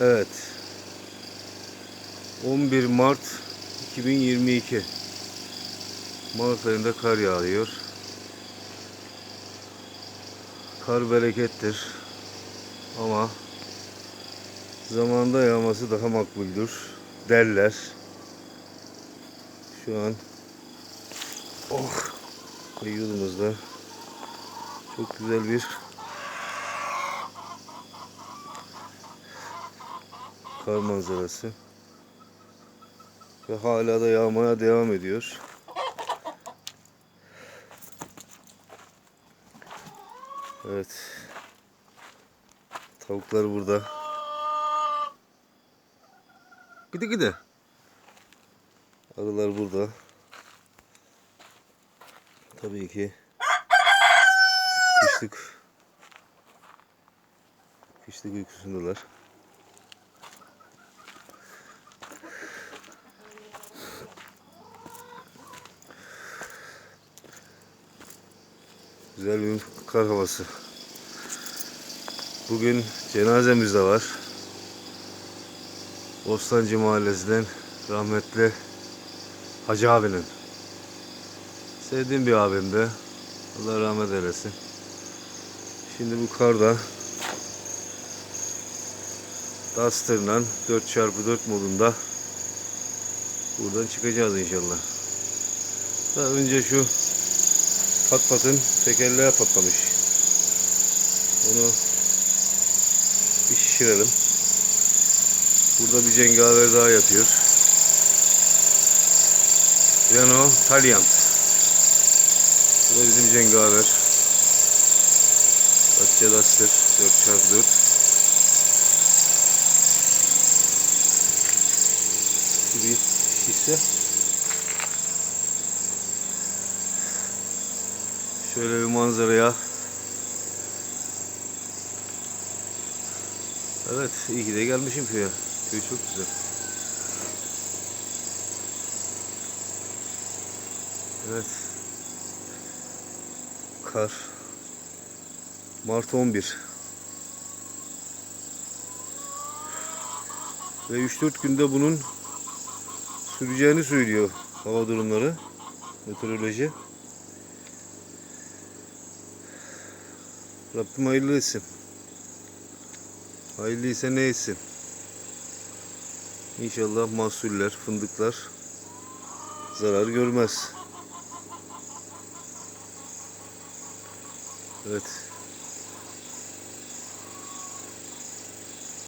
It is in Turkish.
Evet. 11 Mart 2022. Mart ayında kar yağıyor. Kar berekettir. Ama zamanında yağması daha makbuldür derler. Şu an oh yolumuzda çok güzel bir kar manzarası. Ve hala da yağmaya devam ediyor. Evet. Tavuklar burada. Gidi gidi. Arılar burada. Tabii ki kışlık kışlık uykusundalar. Güzel bir kar havası. Bugün cenazemiz de var. Bostancı Mahallesi'nden rahmetli Hacı abinin. Sevdiğim bir abimdi. Allah rahmet eylesin. Şimdi bu karda Duster'la 4x4 modunda buradan çıkacağız inşallah. Daha önce şu pat patın tekerleğe patlamış. Onu bir şişirelim. Burada bir cengaver daha yatıyor. Renault Taliant. Bu da bizim cengaver. Dacia Duster 4x4. Şu bir şişe. Şöyle bir manzaraya. Evet, iyi ki de gelmişim köye. Köy çok güzel. Evet. Kar. Mart 11. Ve 3-4 günde bunun süreceğini söylüyor hava durumları. Meteoroloji. Rabbim hayırlı etsin. Hayırlıysa ne etsin. İnşallah mahsuller, fındıklar zarar görmez. Evet.